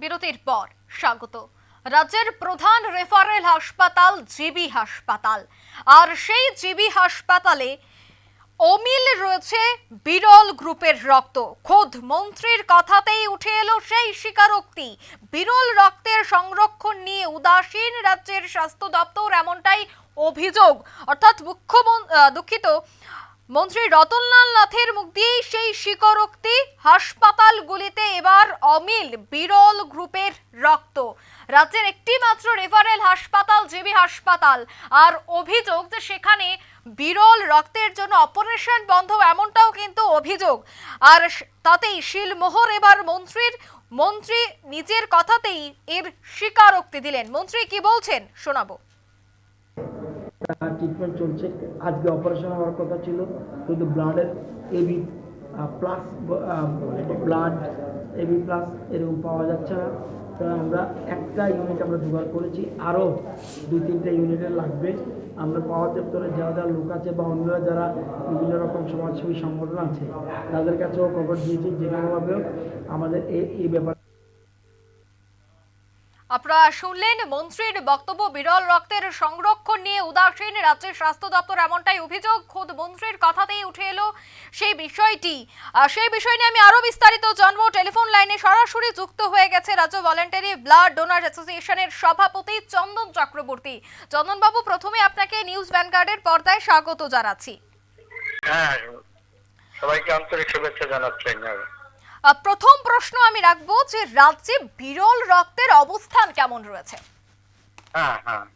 বিরতির পর স্বাগত। রাজ্যের প্রধান রেফারেল হাসপাতাল জিবি হাসপাতাল। আর সেই জিবি হাসপাতালে অমিল রয়েছে বিরল গ্রুপের রক্ত। খোদ মন্ত্রীর কথাতেই উঠে এলো সেই স্বীকারোক্তি। বিরল রক্তের সংরক্ষণ নিয়ে উদাসীন রাজ্যের স্বাস্থ্য দপ্তর এমনটাই অভিযোগ। অর্থাৎ মুখ্যমন্ত্রী দুঃখিত মন্ত্রী রতনলাল নাথের মুখ দিয়েই সেই স্বীকারোক্তি। হাসপাতালগুলিতে এবার অমিল বিরল গ্রুপের রক্ত। রাজ্যের একটি মাত্র রেফারেল হাসপাতাল, জিবি হাসপাতাল। আর অভিযোগ যে সেখানে বিরল রক্তের জন্য অপারেশন বন্ধ এমনটাও কিন্তু অভিযোগ। আর তাতেই শিলমোহর এবার মন্ত্রীর, মন্ত্রী নিজের কথাতেই এর স্বীকারোক্তি দিলেন। মন্ত্রী কি বলছেন শোনাবো। ট্রিটমেন্ট চলছে। আজকে অপারেশন হওয়ার কথা ছিল, কিন্তু ব্লাডের AB plus blood AB plus এরকম পাওয়া যাচ্ছে না। তো আমরা একটা ইউনিট আমরা জোগাড় করেছি। আরও দুই তিনটা ইউনিটের লাগবে। আমরা পাওয়ার দপ্তরে যারা যারা লোক আছে বা অন্যরা যারা বিভিন্ন রকম সমাজসেবী সংগঠন আছে, তাদের কাছেও খবর দিয়েছি। যে কোনোভাবেও আমাদের এই ব্যাপারে আপনারা শুনলেন মন্ত্রীর বক্তব্য বিরল রক্তের সংরক্ষণ নিয়ে উদাসীন রাজ্যের স্বাস্থ্য দপ্তর এমনটাই অভিযোগ। খোদ মন্ত্রীর কথাতেই উঠে এলো সেই বিষয়টি। সেই বিষয় নিয়ে আমি আরও বিস্তারিত জানব। টেলিফোন লাইনে সরাসরি যুক্ত হয়ে গেছে রাজ্য ভলেন্টারি ব্লাড ডোনার অ্যাসোসিয়েশনের সভাপতি চন্দন চক্রবর্তী। চন্দনবাবু প্রথমে আপনাকে নিউজ ভ্যানগার্ডের পর্দায় স্বাগত জানাচ্ছি। হ্যাঁ সবাইকে আন্তরিক শুভেচ্ছা জানাচ্ছেন আহ, প্রথম প্রশ্ন আমি রাখব যে রাজ্যে বিরল রক্তের অবস্থান কেমন রয়েছে? হ্যাঁ হ্যাঁ।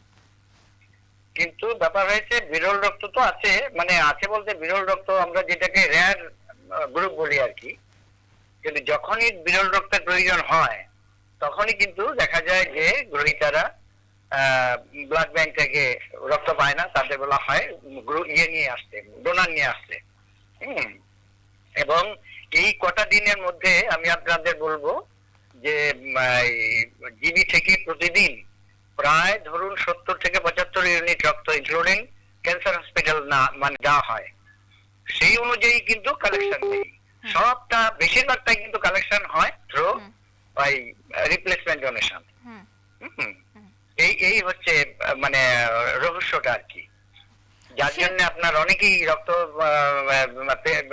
কিন্তু ব্যাপার হয়েছে, বিরল রক্ত তো আছে মানে আছে বলতে বিরল রক্ত আমরা যেটাকে রেয়ার গ্রুপ বলি আর কি। কিন্তু যখনই বিরল রক্তের প্রয়োজন হয়, তখনই কিন্তু দেখা যায় যে গ্রহীতারা ব্লাড ব্যাংক থেকে রক্ত পায় না তাদের বলা হয় ইয়ে নিয়ে আসতে ডোনার নিয়ে আসতে। এবং এই কটা দিনের মধ্যে আমি আপনাদের বলব যে জিবি থেকে প্রতিদিন প্রায় ধরুন সত্তর থেকে পঁচাত্তর ইউনিট রক্ত ইনক্লুডিং ক্যান্সার হসপিটাল না মানে দেওয়া হয়। সেই অনুযায়ী কিন্তু কালেকশন নেই। সবটা বেশিরভাগটাই কিন্তু কালেকশন হয় থ্রু। ওই রিপ্লেসমেন্ট ডোনেশন হুম। এই এই হচ্ছে মানে রহস্যটা আর কি। যার জন্য আপনার অনেকেই রক্ত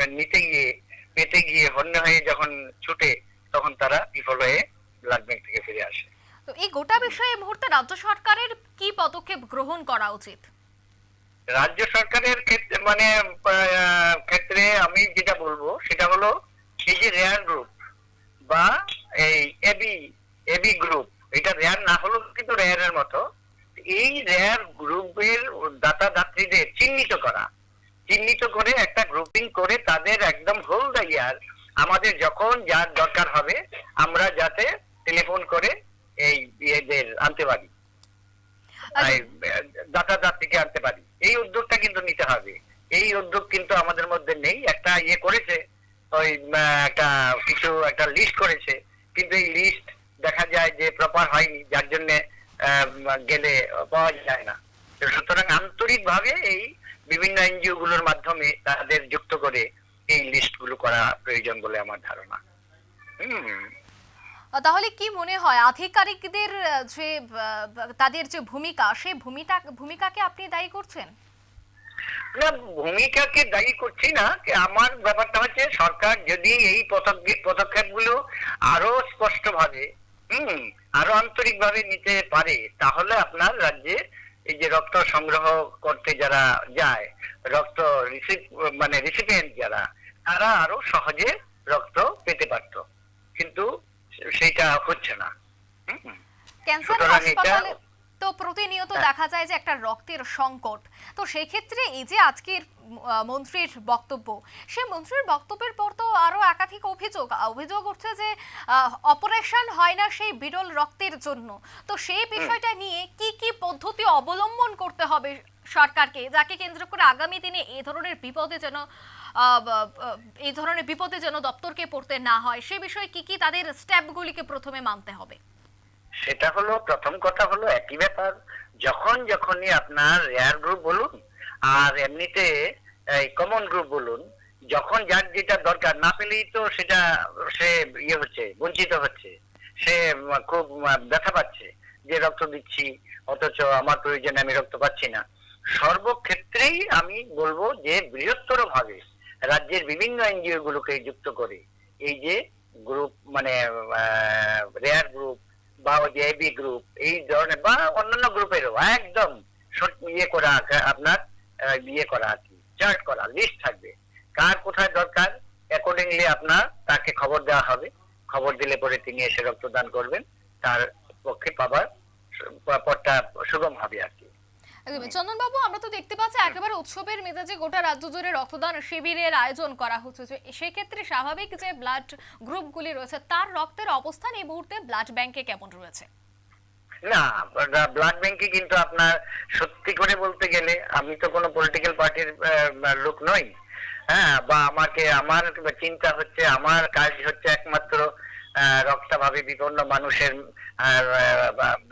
নিতে গিয়ে পেতে গিয়ে হন্য হয়ে যখন ছুটে তখন তারা বিফল হয়ে ব্লাড ব্যাংক থেকে ফিরে আসে। তো এই গোটা বিষয়ে এই মুহূর্তে রাজ্য সরকারের কি পদক্ষেপ গ্রহণ করা উচিত? রাজ্য সরকারের ক্ষেত্রে মানে ক্ষেত্রে আমি যেটা বলব সেটা হলো এই যে রেয়ার গ্রুপ বা এই এবি এবি গ্রুপ এটা রেয়ার না হলেও কিন্তু রেয়ারের মতো এই রেয়ার গ্রুপের দাতা দাত্রীদের চিহ্নিত করা চিহ্নিত করে একটা গ্রুপিং করে তাদের একদম হোল দ্য ইয়ার আমাদের যখন যার দরকার হবে আমরা যাতে টেলিফোন করে এই এদের আনতে পারি। দাতা দাত্রীকে আনতে পারি। এই উদ্যোগটা কিন্তু নিতে হবে। এই উদ্যোগ কিন্তু আমাদের মধ্যে নেই। একটা ইয়ে করেছে ওই একটা কিছু একটা লিস্ট করেছে। কিন্তু এই লিস্ট দেখা যায় যে প্রপার হয়নি যার জন্য গেলে পাওয়া যায় না। সুতরাং আন্তরিক ভাবে এই বিভিন্ন এনজিও গুলোর মাধ্যমে তাদের যুক্ত করে এই লিস্টগুলো করা প্রয়োজন বলে আমার ধারণা। তাহলে কি মনে হয় আধিকারিকদের যে তাদের যে ভূমিকা সেই ভূমিকা ভূমিকাকে আপনি দায়ী করছেন? না ভূমিকাকে দায়ী করছি না যে আমার ব্যাপারটা হচ্ছে সরকার যদি এই পদক্ষেপগুলো আরও স্পষ্ট ভাবে হম আরও আন্তরিক ভাবে নিতে পারে তাহলে আপনার রাজ্যে এই যে রক্ত সংগ্রহ করতে যারা যায় রক্ত মানে রিসিপিয়েন্ট যারা তারা আরও সহজে রক্ত পেতে পারত। কিন্তু সেটা হচ্ছে না। ক্যান্সার হাসপাতালে তো প্রতিনিয়ত হ্যাঁ। দেখা যায় যে একটা রক্তের সংকট। তো সেই ক্ষেত্রে এই যে আজকের মন্ত্রীর বক্তব্য। সেই মন্ত্রীর বক্তব্যের পর তো আরও একাধিক অভিযোগ। অভিযোগ উঠছে যে অপারেশন হয় না সেই বিরল রক্তের জন্য। তো সেই বিষয়টা নিয়ে কি কি পদ্ধতি অবলম্বন করতে হবে সরকারকে যাকে কেন্দ্র করে আগামী দিনে এই ধরনের বিপদে যেন এই ধরনের বিপদে যেন দপ্তরকে পড়তে না হয় সে বিষয়ে কি কি তাদের স্টেপগুলিকে প্রথমে মানতে হবে? সেটা হলো প্রথম কথা হলো একই ব্যাপার। যখন যখনই আপনার রেয়ার গ্রুপ বলুন আর এমনিতে কমন গ্রুপ বলুন, যখন যার যেটা দরকার, না পেলেই তো সেটা সে ইয়ে হচ্ছে, বঞ্চিত হচ্ছে। সে খুব ব্যথা পাচ্ছে যে রক্ত দিচ্ছি, অথচ আমার প্রয়োজনে আমি রক্ত পাচ্ছি না। সর্বক্ষেত্রেই আমি বলব যে বৃহত্তর ভাবে রাজ্যের বিভিন্ন এনজিও গুলোকে যুক্ত করে, এই যে গ্রুপ মানে রেয়ার গ্রুপ বা ওই যে এবি গ্রুপ এই ধরনের বা অন্যান্য গ্রুপেরও একদম ইয়ে করা আপনার ইয়ে করা আর কি চার্ট করা লিস্ট থাকবে। কার কোথায় দরকার অ্যাকর্ডিংলি আপনার তাকে খবর দেওয়া হবে। খবর দিলে পরে তিনি এসে রক্তদান করবেন। তার পক্ষে পাবার পথটা সুগম হবে আর কি একদমই চন্দনবাবু, আমরা তো দেখতে পাচ্ছি একেবারে উৎসবের মেজাজে গোটা রাজ্য জুড়ে রক্তদান শিবিরের আয়োজন করা হচ্ছে। যে সেক্ষেত্রে স্বাভাবিক যে ব্লাড গ্রুপগুলি রয়েছে, তার রক্তের অবস্থান এই মুহূর্তে ব্লাড ব্যাংকে কেমন রয়েছে? না ব্লাড ব্যাংকে কিন্তু আপনার সত্যি করে বলতে গেলে আমি তো কোনো পলিটিক্যাল পার্টির লোক নই। হ্যাঁ বা আমাকে, আমার চিন্তা হচ্ছে, আমার কাজ হচ্ছে একমাত্র রক্তাভাবে বিপন্ন মানুষের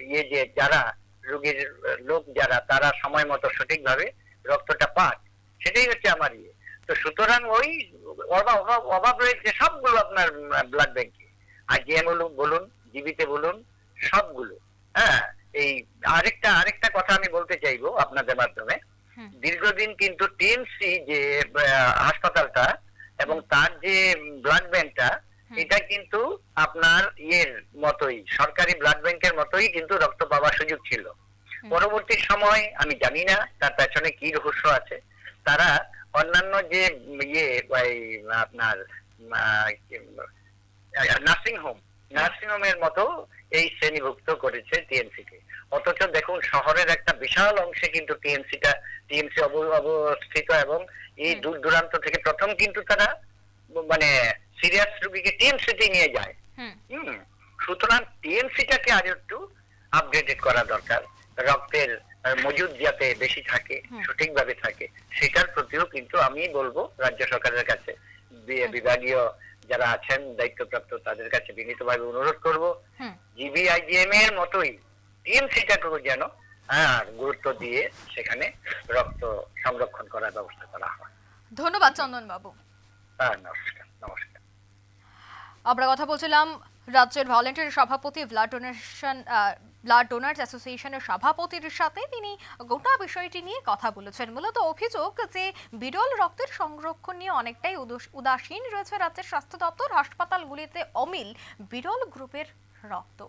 ইয়ে যে যারা, রোগীর লোক যারা, তারা সময় মতো সঠিকভাবে রক্তটা পান সেটাই হচ্ছে আমার ইয়ে। তো সুতরাং ওই অভাব, অভাব- অভাব রয়েছে সবগুলো আপনার ব্লাড ব্যাংকে আর জিএম বলুন, জিবিতে বলুন, সবগুলো। হ্যাঁ এই আরেকটা আরেকটা কথা আমি বলতে চাইব আপনাদের মাধ্যমে। দীর্ঘদিন কিন্তু টিএমসি যে হাসপাতালটা এবং তার যে ব্লাড ব্যাংকটা। এটা কিন্তু আপনার ইয়ের মতোই সরকারি ব্লাড ব্যাংকের মতোই কিন্তু রক্ত পাওয়ার সুযোগ ছিল। পরবর্তী সময় আমি জানি না তার পেছনে কি রহস্য আছে তারা অন্যান্য যে ইয়ে আপনার নার্সিং হোম নার্সিং হোমের মতো এই শ্রেণীভুক্ত করেছে টিএমসি কে অথচ দেখুন শহরের একটা বিশাল অংশে কিন্তু টিএমসিটা টিএমসি অবস্থিত এবং এই দূর দূরান্ত থেকে প্রথম কিন্তু তারা মানে সিরিয়াস রোগীকে টিএমসিতে নিয়ে যায়। হুম। সুতরাং টিএমসিটাকে আজ একটু আপডেটেড করা দরকার। রক্তের মজুদ যাতে বেশি থাকে। সঠিকভাবে থাকে সেটার প্রতিও কিন্তু আমি বলব রাজ্য সরকারের কাছে। বিভাগীয় যারা আছেন দায়িত্বপ্রাপ্ত তাদের কাছে বিনীতভাবে অনুরোধ করব জিবিআইজিএম এর মতোই টিএমসিটাকেও যেন হ্যাঁ গুরুত্ব দিয়ে সেখানে রক্ত সংরক্ষণ করার ব্যবস্থা করা হয়। ধন্যবাদ চন্দনবাবু। হ্যাঁ নমস্কার নমস্কার। আমরা কথা বলছিলাম রাজ্যের ভলেন্টিয়ার সভাপতি ব্লাড ডোনেশন ব্লাড ডোনার্স অ্যাসোসিয়েশনের সভাপতির সাথে তিনি গোটা বিষয়টি নিয়ে কথা বলেছেন। মূলত অভিযোগ যে বিরল রক্তের সংরক্ষণ নিয়ে অনেকটাই উদস- উদাসীন রয়েছে রাজ্যের স্বাস্থ্য দপ্তর, হাসপাতালগুলিতে অমিল বিরল গ্রুপের রক্ত।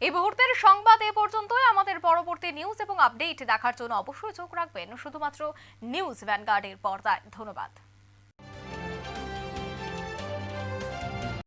এই মুহূর্তের সংবাদ এ পর্যন্তই। আমাদের পরবর্তী নিউজ এবং আপডেট দেখার জন্য অবশ্যই চোখ রাখবেন। শুধুমাত্র নিউজ ভ্যানগার্ডের পর্দায়। ধন্যবাদ।